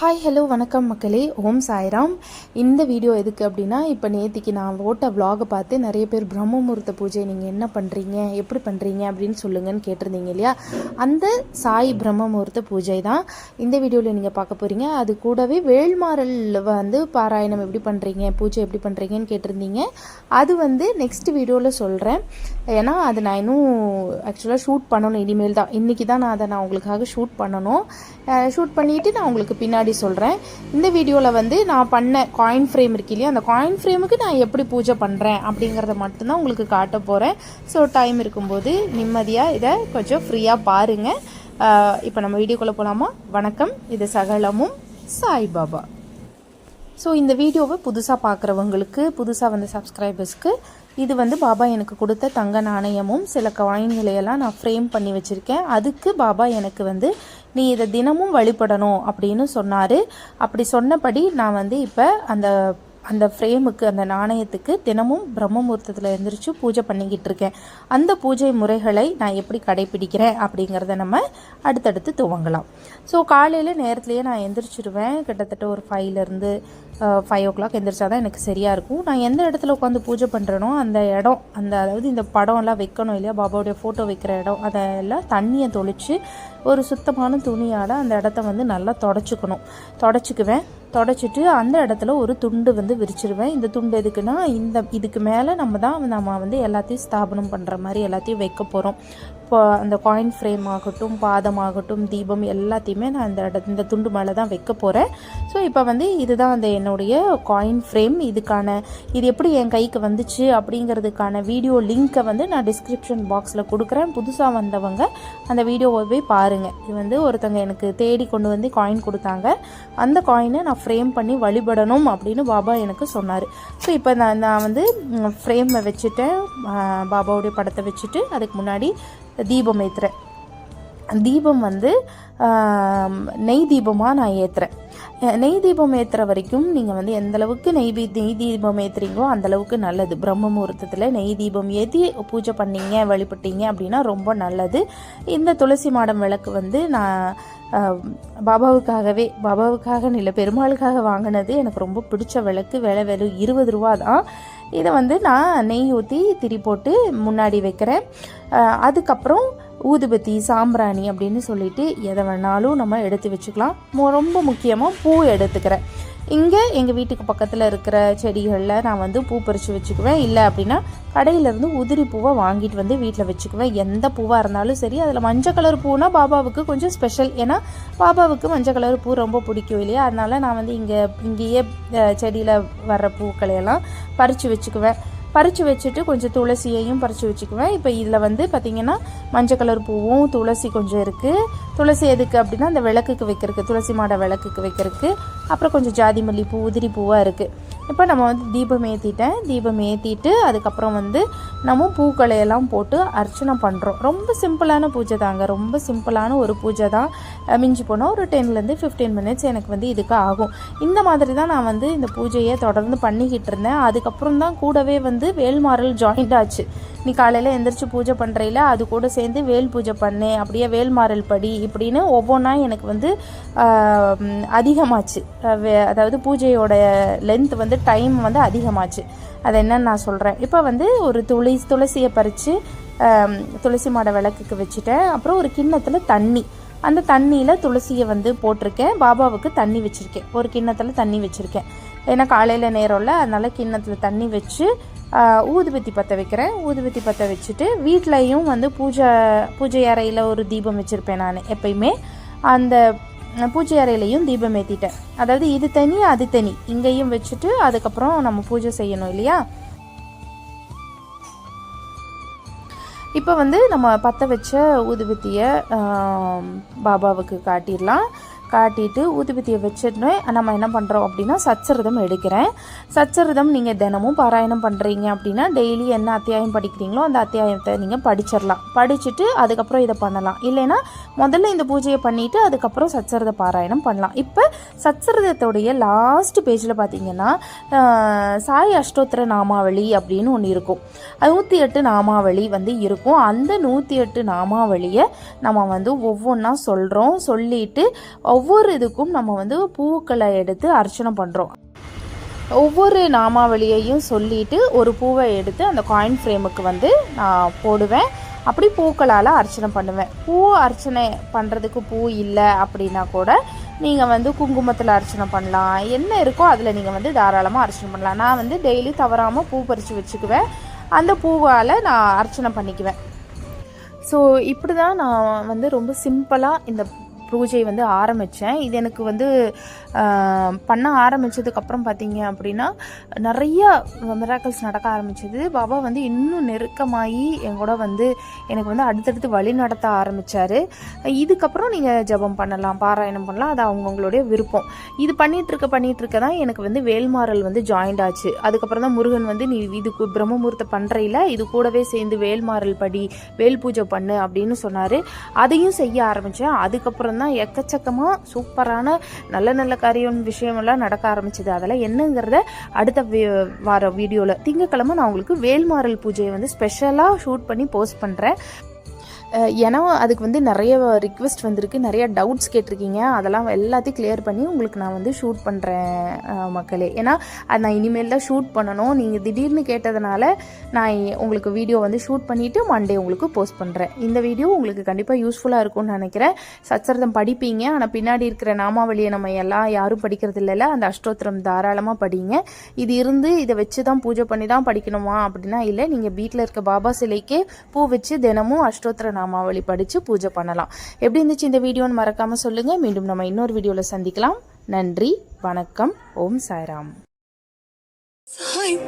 Hi hello வணக்கம் மக்களே. ஓம் சாய்ராம். இந்த வீடியோ எதுக்கு அப்படின்னா இப்போ நேத்திக்கு நான் ஓட்ட விலாகை பார்த்து நிறைய பேர் பிரம்ம முகூர்த்த பூஜை நீங்கள் என்ன பண்ணுறீங்க எப்படி பண்ணுறீங்க அப்படின்னு சொல்லுங்கன்னு கேட்டிருந்தீங்க இல்லையா? அந்த சாய் பிரம்ம முகூர்த்த பூஜை தான் இந்த வீடியோவில் நீங்கள் பார்க்க போகிறீங்க அது கூடவே வேள்மாறல் வந்து பாராயணம் எப்படி பண்ணுறீங்க பூஜை எப்படி பண்ணுறீங்கன்னு கேட்டிருந்தீங்க. அது வந்து நெக்ஸ்ட் வீடியோவில் சொல்கிறேன் ஏன்னா அது நான் இன்னும் ஆக்சுவலாக ஷூட் பண்ணணும் இனிமேல் தான். இன்றைக்கி தான் நான் அதை நான் உங்களுக்காக ஷூட் பண்ணணும். ஷூட் பண்ணிவிட்டு நான் உங்களுக்கு பின்னாடி சொல்கிறேன் இந்த வீடியோவில் வந்து நான் பண்ண காயின் ஃப்ரேம் இருக்கு இல்லையா அந்த காயின் ஃப்ரேமுக்கு நான் எப்படி பூஜை பண்ணுறேன் அப்படிங்கிறத மட்டும்தான் உங்களுக்கு காட்ட போகிறேன் ஸோ டைம் இருக்கும்போது நிம்மதியாக இதை கொஞ்சம் ஃப்ரீயாக பாருங்கள் இப்போ நம்ம வீடியோக்குள்ளே போகலாமா வணக்கம். இது சகலமும் சாய்பாபா. ஸோ இந்த வீடியோவை புதுசாக பார்க்குறவங்களுக்கு புதுசாக வந்த சப்ஸ்கிரைபர்ஸ்க்கு இது வந்து பாபா எனக்கு கொடுத்த தங்க நாணயமும் சில காயின்களையெல்லாம் நான் ஃப்ரேம் பண்ணி வச்சுருக்கேன். அதுக்கு பாபா எனக்கு வந்து நீ இதை தினமும் வழிபடணும் அப்படின்னு சொன்னார். அப்படி சொன்னபடி நான் வந்து இப்போ அந்த அந்த ஃப்ரேமுக்கு அந்த நாணயத்துக்கு தினமும் பிரம்மமூர்த்தத்தில் எழுந்திரிச்சு பூஜை பண்ணிக்கிட்டு இருக்கேன். அந்த பூஜை முறைகளை நான் எப்படி கடைபிடிக்கிறேன் அப்படிங்கிறத நம்ம அடுத்தடுத்து துவங்கலாம். ஸோ காலையில் நேரத்துலேயே நான் எந்திரிச்சிடுவேன் கிட்டத்தட்ட ஒரு ஃபைவ்லேருந்து ஃபைவ் ஓ கிளாக் எந்திரிச்சா தான் எனக்கு சரியாக இருக்கும். நான் எந்த இடத்துல உட்காந்து பூஜை பண்ணுறேனோ அந்த இடம் அந்த அதாவது இந்த படம்லாம் வைக்கணும் இல்லையா? பாபாவுடைய ஃபோட்டோ வைக்கிற இடம் அதெல்லாம் தண்ணியை தொளிச்சு ஒரு சுத்தமான துணியால் அந்த இடத்த வந்து நல்லா தொடச்சிக்கணும். தொடச்சிக்குவேன். தொடச்சிட்டு அந்த இடத்துல ஒரு துண்டு வந்து விரிச்சிருவேன். இந்த துண்டு எதுக்குன்னா இந்த இதுக்கு மேலே நம்ம தான் நம்ம வந்து எல்லாத்தையும் ஸ்தாபனம் பண்ணுற மாதிரி எல்லாத்தையும் வைக்க போகிறோம் இப்போ அந்த காயின் ஃப்ரேம் ஆகட்டும் பாதம் ஆகட்டும் தீபம் எல்லாத்தையுமே நான் இந்த இட இந்த துண்டு மேலே தான் வைக்க போகிறேன் ஸோ இப்போ வந்து இதுதான் அந்த என்னுடைய காயின் ஃப்ரேம் இதுக்கான இது எப்படி என் கைக்கு வந்துச்சு அப்படிங்கிறதுக்கான வீடியோ லிங்க்கை வந்து நான் டிஸ்கிரிப்ஷன் பாக்ஸில் கொடுக்குறேன். புதுசாக வந்தவங்க அந்த வீடியோவை போய் பாருங்கள் இது வந்து ஒருத்தங்க எனக்கு தேடி கொண்டு வந்து காயின் கொடுத்தாங்க. அந்த காயினை நான் ஃப்ரேம் பண்ணி வழிபடணும் அப்படின்னு பாபா எனக்கு சொன்னார். ஸோ இப்போ நான் நான் வந்து ஃப்ரேமை வச்சுட்டேன். பாபாவுடைய படத்தை வச்சுட்டு அதுக்கு முன்னாடி தீபம் ஏற்றுறேன் தீபம் வந்து நெய் தீபமாக நான் ஏற்றுறேன் நெய் தீபம் ஏற்றுற வரைக்கும் நீங்கள் வந்து எந்த அளவுக்கு நெய் நெய் தீபம் ஏற்றுறீங்களோ அந்த அளவுக்கு நல்லது. பிரம்ம முகூர்த்தத்தில் நெய் தீபம் ஏற்றி பூஜை பண்ணீங்க வழிபட்டீங்க அப்படின்னா ரொம்ப நல்லது. இந்த துளசி மாடம் விளக்கு வந்து நான் பாபாவுக்காகவே பாபாவுக்காக இல்லை பெருமாளுக்காக வாங்கினது. எனக்கு ரொம்ப பிடிச்ச விளக்கு. விலை வெறும் இருபது ரூபா தான். இதை வந்து நான் நெய் ஊற்றி திரி போட்டு முன்னாடி வைக்கிறேன். அதுக்கப்புறம் ஊதுபத்தி சாம்பிராணி அப்படின்னு சொல்லிட்டு எதை வேணாலும் நம்ம எடுத்து வச்சுக்கலாம். ரொம்ப முக்கியமாக பூ எடுத்துக்கிறேன் இங்கே எங்கள் வீட்டுக்கு பக்கத்தில் இருக்கிற செடிகளில் நான் வந்து பூ பறித்து வச்சுக்குவேன். இல்லை அப்படின்னா கடையிலேருந்து உதிரி பூவை வாங்கிட்டு வந்து வீட்டில் வச்சுக்குவேன். எந்த பூவாக இருந்தாலும் சரி அதில் மஞ்சள் கலர் பூனா பாபாவுக்கு கொஞ்சம் ஸ்பெஷல் ஏன்னா பாபாவுக்கு மஞ்சள் கலர் பூ ரொம்ப பிடிக்கும் இல்லையா? அதனால நான் வந்து இங்கே இங்கேயே செடியில் வர்ற பூக்களையெல்லாம் பறித்து வச்சுக்குவேன். பறித்து வச்சுட்டு கொஞ்சம் துளசியையும் பறித்து வச்சுக்குவேன். இப்போ இதில் வந்து பார்த்திங்கன்னா மஞ்சள் கலர் பூவும் துளசி கொஞ்சம் இருக்குது துளசி எதுக்கு அப்படின்னா அந்த விளக்குக்கு வைக்கிறதுக்கு துளசி மாடை விளக்குக்கு வைக்கிறதுக்கு. அப்புறம் கொஞ்சம் ஜாதி மல்லி பூ உதிரி பூவாக இருக்குது இப்போ நம்ம வந்து தீபம் ஏற்றிட்டேன் தீபம் ஏற்றிட்டு அதுக்கப்புறம் வந்து நம்ம பூக்களை எல்லாம் போட்டு அர்ச்சனை பண்ணுறோம் ரொம்ப சிம்பிளான பூஜை தாங்க. ரொம்ப சிம்பிளான ஒரு பூஜை தான். மிஞ்சி போனால் ஒரு டென்லேருந்து ஃபிஃப்டீன் மினிட்ஸ் எனக்கு வந்து இதுக்கு ஆகும். இந்த மாதிரி தான் நான் வந்து இந்த பூஜையை தொடர்ந்து பண்ணிக்கிட்டு இருந்தேன். அதுக்கப்புறம் தான் கூடவே வந்து வேல்மாறல் ஜாயிண்ட் ஆச்சு. நீ காலையில் எந்திரிச்சு பூஜை பண்ணுறையில அது கூட சேர்ந்து வேல் பூஜை பண்ணு அப்படியே வேல்மாறல் படி இப்படின்னு ஒவ்வொன்றா எனக்கு வந்து அதிகமாச்சு. அதாவது பூஜையோட லென்த் வந்து டைம் வந்து அதிகமாச்சு. அது என்னன்னு நான் சொல்கிறேன் இப்போ வந்து ஒரு துளி துளசியை பறித்து துளசி மாட விளக்குக்கு வச்சுட்டேன். அப்புறம் ஒரு கிண்ணத்தில் தண்ணி. அந்த தண்ணியில் துளசியை வந்து போட்டிருக்கேன். பாபாவுக்கு தண்ணி வச்சுருக்கேன். ஒரு கிண்ணத்தில் தண்ணி வச்சுருக்கேன். ஏன்னா காலையில் நேரம்ல அதனால் கிண்ணத்தில் தண்ணி வச்சு ஊதுபத்தி பற்ற வைக்கிறேன். ஊதுபத்தி பற்ற வச்சுட்டு வீட்லேயும் வந்து பூஜை பூஜை அறையில் ஒரு தீபம் வச்சுருப்பேன் நான் எப்பயுமே. அந்த பூஜை அறையிலையும் தீபம் ஏற்றிட்டேன் அதாவது இது தனி அது தனி. இங்கேயும் வச்சுட்டு அதுக்கப்புறம் நம்ம பூஜை செய்யணும் இல்லையா? இப்போ வந்து நம்ம பற்ற வச்ச ஊதுபத்தியை பாபாவுக்கு காட்டிடலாம். காட்டிட்டு ஊதுபத்தியை வச்சுட்டு நம்ம என்ன பண்ணுறோம் அப்படின்னா சச்சரிதம் எடுக்கிறேன். சச்சரிதம் நீங்கள் தினமும் பாராயணம் பண்ணுறீங்க அப்படின்னா டெய்லி என்ன அத்தியாயம் படிக்கிறீங்களோ அந்த அத்தியாயத்தை நீங்கள் படிச்சிடலாம். படிச்சுட்டு அதுக்கப்புறம் இதை பண்ணலாம். இல்லைன்னா முதல்ல இந்த பூஜையை பண்ணிவிட்டு அதுக்கப்புறம் சச்சரித பாராயணம் பண்ணலாம். இப்போ சச்சரிதத்துடைய லாஸ்ட் பேஜில் பார்த்தீங்கன்னா சாய் அஷ்டோத்திர நாமாவளி அப்படின்னு ஒன்று இருக்கும். அது நூற்றி எட்டு நாமாவளி வந்து இருக்கும். அந்த நூற்றி எட்டு நாமாவளியை நம்ம வந்து ஒவ்வொன்றா சொல்கிறோம் சொல்லிட்டு ஒவ்வொரு இதுக்கும் நம்ம வந்து பூக்களை எடுத்து அர்ச்சனை பண்ணுறோம் ஒவ்வொரு நாமாவளியையும் சொல்லிட்டு ஒரு பூவை எடுத்து அந்த காயின் ஃப்ரேமுக்கு வந்து நான் போடுவேன். அப்படி பூக்களால் அர்ச்சனை பண்ணுவேன். பூ அர்ச்சனை பண்ணுறதுக்கு பூ இல்லை அப்படின்னா கூட நீங்கள் வந்து குங்குமத்தில் அர்ச்சனை பண்ணலாம். என்ன இருக்கோ அதில் நீங்கள் வந்து தாராளமாக அர்ச்சனை பண்ணலாம். நான் வந்து டெய்லி தவறாமல் பூ பறித்து வச்சுக்குவேன். அந்த பூவால் நான் அர்ச்சனை பண்ணிக்குவேன். ஸோ இப்படி தான் நான் வந்து ரொம்ப சிம்பிளாக இந்த பூஜை வந்து ஆரம்பித்தேன் இது எனக்கு வந்து பண்ண ஆரம்பித்ததுக்கப்புறம் பார்த்தீங்க அப்படின்னா நிறைய மிராக்கல்ஸ் நடக்க ஆரம்பித்தது பாபா வந்து இன்னும் நெருக்கமாகி என் கூட வந்து எனக்கு வந்து அடுத்தடுத்து வழி நடத்த ஆரம்பித்தார் இதுக்கப்புறம் நீங்கள் ஜெபம் பண்ணலாம் பாராயணம் பண்ணலாம். அது அவங்கவுங்களுடைய விருப்பம். இது பண்ணிகிட்ருக்க இருக்க இருக்க தான் எனக்கு வந்து வேல்மாறல் வந்து ஜாயிண்ட் ஆச்சு. அதுக்கப்புறம் தான் முருகன் வந்து நீ இதுக்கு பிரம்மமுகூர்த்த பண்ணுறையில் இது கூடவே சேர்ந்து வேல்மாறல் படி வேல் பூஜை பண்ணு அப்படின்னு சொன்னார். அதையும் செய்ய ஆரம்பித்தேன் அதுக்கப்புறம் பார்த்தோம்னா எக்கச்சக்கமாக சூப்பரான நல்ல நல்ல காரியம் விஷயமெல்லாம் நடக்க ஆரம்பிச்சது. அதெல்லாம் என்னங்கிறத அடுத்த வார வீடியோவில் திங்கக்கிழமை நான் உங்களுக்கு வேல்மாறல் பூஜையை வந்து ஸ்பெஷலாக ஷூட் பண்ணி போஸ்ட் பண்ணுறேன் ஏன்னா அதுக்கு வந்து நிறைய ரிக்வெஸ்ட் வந்திருக்கு. நிறைய டவுட்ஸ் கேட்டிருக்கீங்க. அதெல்லாம் எல்லாத்தையும் கிளியர் பண்ணி உங்களுக்கு நான் வந்து ஷூட் பண்ணுறேன் மக்களே. ஏன்னா அது நான் இனிமேல் தான் ஷூட் பண்ணணும். நீங்கள் திடீர்னு கேட்டதுனால நான் உங்களுக்கு வீடியோ வந்து ஷூட் பண்ணிவிட்டு மண்டே உங்களுக்கு போஸ்ட் பண்ணுறேன் இந்த வீடியோ உங்களுக்கு கண்டிப்பாக யூஸ்ஃபுல்லாக இருக்கும்னு நினைக்கிறேன். சச்சரதம் படிப்பீங்க. ஆனால் பின்னாடி இருக்கிற நாமாவளியை நம்ம எல்லாம் யாரும் படிக்கிறது இல்லைல்ல. அந்த அஷ்டோத்திரம் தாராளமாக படிங்க. இது இருந்து இதை வச்சு தான் பூஜை பண்ணி தான் படிக்கணுமா? அப்படின்னா இல்லை நீங்கள் வீட்டில் இருக்க பாபா சிலைக்கே பூ வச்சு தினமும் அஷ்டோத்திர நாமாவளி படித்து பூஜை பண்ணலாம். எப்படி இருந்துச்சு இந்த வீடியோன்னு மறக்காமல் சொல்லுங்கள் மீண்டும் நம்ம இன்னொரு வீடியோவில் சந்திக்கலாம். நன்றி வணக்கம் ஓம் சாய்ராம். சாய்